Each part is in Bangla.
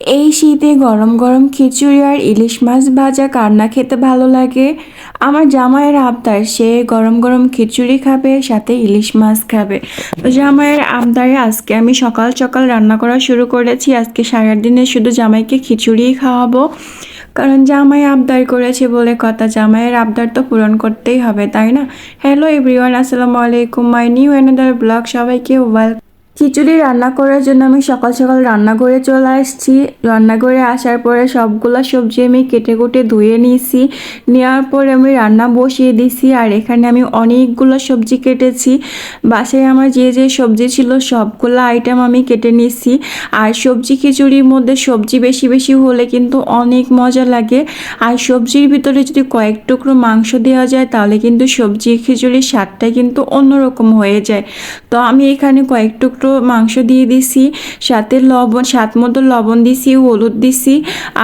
এই শীতে গরম গরম খিচুড়ি আর ইলিশ মাছ ভাজা কান্না খেতে ভালো লাগে। আমার জামাইয়ের আবদার, সে গরম গরম খিচুড়ি খাবে, সাথে ইলিশ মাছ খাবে। তো জামাইয়ের আবদারে আজকে আমি সকাল সকাল রান্না করা শুরু করেছি। আজকে সারাদিনে শুধু জামাইকে খিচুড়িই খাওয়াবো। কারণ জামাই আবদার করেছে বলে কথা। জামাইয়ের আবদার তো পূরণ করতেই হবে, তাই না? হ্যালো এভরিওয়ান আসসালামু আলাইকুম। মাই নিউ অ্যানাদার ব্লগ সবাইকে ওয়েল খিচুড়ি রান্না করার জন্য আমি সকাল সকাল রান্নাঘরে চলে আসছি। রান্নাঘরে আসার পরে সবগুলা সবজি আমি কেটে কুটে ধুয়ে নিয়েছি। নেওয়ার পরে আমি রান্না বসিয়ে দিছি আর এখানে আমি অনেকগুলো সবজি কেটেছি। বাসায় আমার যে যে সবজি ছিল সবগুলো আইটেম আমি কেটে নিয়েছি। আর সবজি খিচুড়ির মধ্যে সবজি বেশি বেশি হলে কিন্তু অনেক মজা লাগে। আর সবজির ভিতরে যদি কয়েক টুকরো মাংস দেওয়া যায় তাহলে কিন্তু সবজি খিচুড়ির স্বাদটা কিন্তু অন্যরকম হয়ে যায়। তো আমি এখানে কয়েক টুকরো মাংস দিয়ে দিছি, সাথে লবণ, স্বাদ মতো লবণ দিছি, হলুদ দিছি,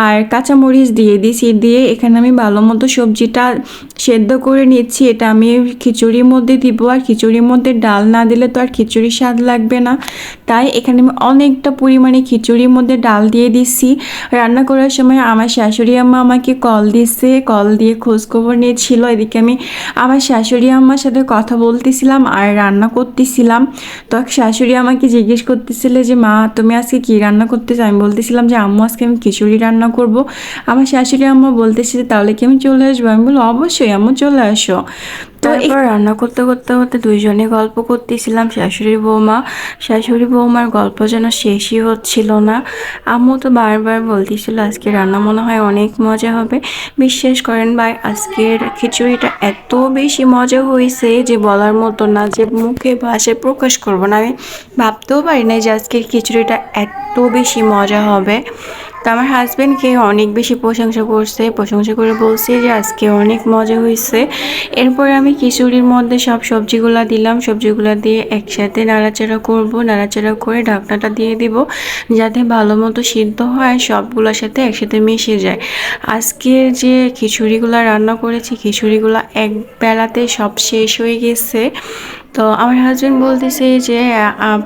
আর কাঁচামরিচ দিয়ে দিছি, দিয়ে এখানে আমি ভালো মতো সবজিটা সেদ্ধ করে নিচ্ছি। এটা আমি খিচুড়ির মধ্যে দিব, আর খিচুড়ির মধ্যে ডাল না দিলে তো আর খিচুড়ির স্বাদ লাগবে না। তাই এখানে আমি অনেকটা পরিমাণে খিচুড়ির মধ্যে ডাল দিয়ে দিচ্ছি রান্না করার সময় আমার শাশুড়ি আম্মা আমাকে কল দিচ্ছে কল দিয়ে খোঁজখবর নিয়েছিল এদিকে আমি আমার শাশুড়ি আম্মার সাথে কথা বলতেছিলাম আর রান্না করতেছিলাম। তো শাশুড়ি আমাকে জিজ্ঞেস করতেছিলে যে, মা, তুমি আজকে কি রান্না করতেছো? আমি বলতেছিলাম যে, আম্মু, আজকে আমি খিচুড়ি রান্না করব। আমার শাশুড়ি আম্মা বলতেছে তাহলে কি আমি চলে আসব? আমি বলব অবশ্যই, আম্মু, চলে আসো। তো এবার রান্না করতে করতে করতে দুইজনে গল্প করতেছিলাম শাশুড়ি বৌমা। শাশুড়ি বৌমার গল্প যেন শেষই হচ্ছিল না। আম্মু তো বারবার বলতেছিল, আজকে রান্না মনে হয় অনেক মজা হবে। বিশ্বাস করেন ভাই, আজকের খিচুড়িটা এত বেশি মজা হয়েছে যে বলার মতো না, যে মুখে ভাষায় প্রকাশ করব না। আমি ভাবতেও পারি না যে আজকের খিচুড়িটা এত বেশি মজা হবে। তো আমার হাজব্যান্ডকে অনেক বেশি প্রশংসা করছে, প্রশংসা করে বলছে যে আজকে অনেক মজা হয়েছে। এরপরে আমি খিচুড়ির মধ্যে সব সবজিগুলো দিলাম, সবজিগুলো দিয়ে একসাথে নাড়াচাড়া করব, নাড়াচাড়া করে ঢাকনাটা দিয়ে দিব যাতে ভালো মতো সিদ্ধ হয় সবগুলোর সাথে একসাথে মিশে যায়। আজকের যে খিচুড়িগুলো রান্না করেছি, খিচুড়িগুলো এক বেলাতে সব শেষ হয়ে গেছে। তো আমার হাজব্যান্ড বলতেছে যে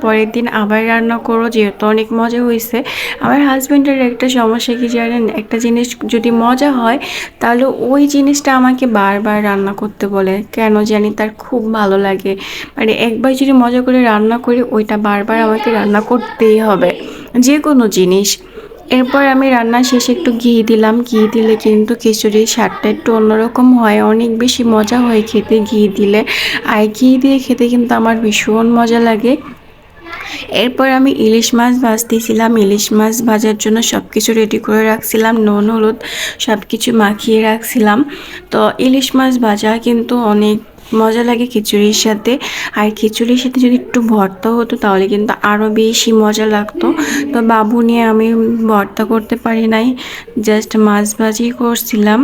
পরের দিন আবার রান্না করো, যেহেতু অনেক মজা হয়েছে। আমার হাজব্যান্ডের একটা সমস্যা কি জানেন? একটা জিনিস যদি মজা হয়, তাহলে ওই জিনিসটা আমাকে বারবার রান্না করতে বলে। কেন জানি তার খুব ভালো লাগে। মানে একবার যদি মজা করে রান্না করি, ওইটা বারবার আমাকে রান্না করতেই হবে। যে কোনো জিনিস। এরপর আমি রান্না শেষে একটু ঘি দিলাম। ঘি দিলে কিন্তু খিচুড়ির স্বাদটা একটু অন্যরকম হয়। অনেক বেশি মজা হয় খেতে ঘি দিলে। আর ঘি দিয়ে খেতে কিন্তু আমার ভীষণ মজা লাগে। এরপর আমি ইলিশ মাছ ভাজতেছিলাম। ইলিশ মাছ ভাজার জন্য সব কিছু রেডি করে রাখছিলাম। নুন, হলুদ সব কিছু মাখিয়ে রাখছিলাম। তো ইলিশ মাছ ভাজা কিন্তু অনেক মজা লাগে খিচুড়ির সাথে। আর খিচুড়ির সাথে যদি একটু ভর্তা হতো তাহলে কিন্তু আরও বেশি মজা লাগতো। তো বাবু নিয়ে আমি ভর্তা করতে পারি নাই জাস্ট মাছ ভাজি করছিলাম।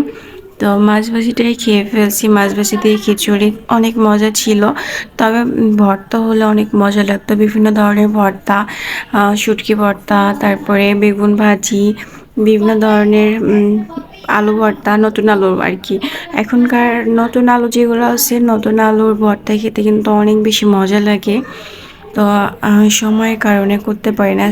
তো মাছ ভাজিটাই খেয়ে ফেলছি, মাছ ভাজি দিয়ে খিচুড়ি, অনেক মজা ছিল। তবে ভর্তা হলে অনেক মজা লাগতো, বিভিন্ন ধরনের ভর্তা শুটকি ভর্তা, তারপরে বেগুন ভাজি, বিভিন্ন ধরনের আলু ভর্তা, নতুন আলু আর কি। এখনকার নতুন আলু যেগুলো আছে, নতুন আলুর ভর্তা খেতে কিন্তু অনেক বেশি মজা লাগে। তো সময়ের কারণে করতে পারি না।